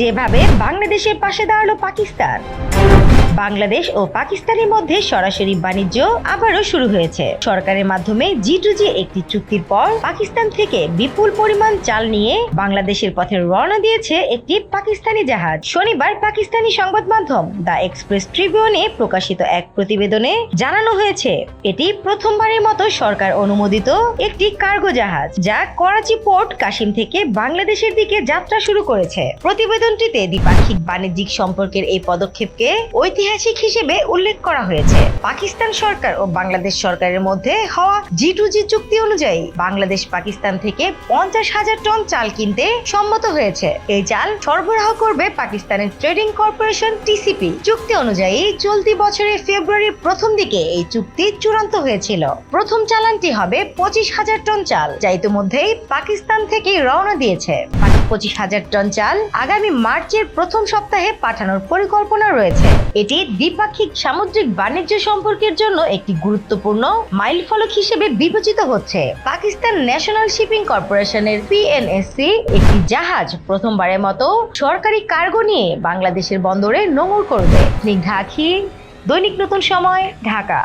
যেভাবে বাংলাদেশের পাশে দাঁড়াল পাকিস্তান, বাংলাদেশ ও পাকিস্তানের মধ্যে সরাসরি বাণিজ্য আবারও শুরু হয়েছে। সরকারের মাধ্যমে জি টু জি একটি চুক্তির পর পাকিস্তান থেকে বিপুল পরিমাণ চাল নিয়ে বাংলাদেশের পথে রওনা দিয়েছে একটি পাকিস্তানি জাহাজ। শনিবার পাকিস্তানি সংবাদ মাধ্যম দ্য এক্সপ্রেস ট্রিবিউনে প্রকাশিত এক প্রতিবেদনে জানানো হয়েছে, এটি প্রথমবারের মতো সরকার অনুমোদিত একটি কার্গো জাহাজ, যা করাচি পোর্ট কাশিম থেকে বাংলাদেশের দিকে যাত্রা শুরু করেছে। প্রতিবেদনটিতে দ্বিপাক্ষিক বাণিজ্যিক সম্পর্কের এই পদক্ষেপকে ঐতিহাসিক হিসেবে উল্লেখ করা হয়েছে। পাকিস্তান সরকার ও বাংলাদেশ সরকারের মধ্যে হওয়া জি টু জি চুক্তি অনুযায়ী বাংলাদেশ পাকিস্তান থেকে পঞ্চাশ হাজার টন চাল কিনতে সম্মত হয়েছে। এই চাল সরবরাহ করবে পাকিস্তানের ট্রেডিং কর্পোরেশন টিসিপি চুক্তি অনুযায়ী চলতি বছরের ফেব্রুয়ারির প্রথম দিকে এই চুক্তি চূড়ান্ত হয়েছিল। প্রথম চালানটি হবে পঁচিশ হাজার টন চাল, যা ইতিমধ্যেই পাকিস্তান থেকে রওনা দিয়েছে। পঁচিশ হাজার টন চাল আগামী মার্চের প্রথম সপ্তাহে পাঠানোর পরিকল্পনা রয়েছে। এটি দ্বিপাক্ষিক সামুদ্রিক বাণিজ্য সম্পর্কের জন্য একটি গুরুত্বপূর্ণ মাইলফলক হিসেবে বিবেচিত হচ্ছে। পাকিস্তান ন্যাশনাল শিপিং কর্পোরেশনের পিএনএসসি একটি জাহাজ প্রথমবারের মতো সরকারি কার্গো নিয়ে বাংলাদেশের বন্দরে নোঙর করবে। স্নিগ্ধা আখি দৈনিক নতুন সময়, ঢাকা।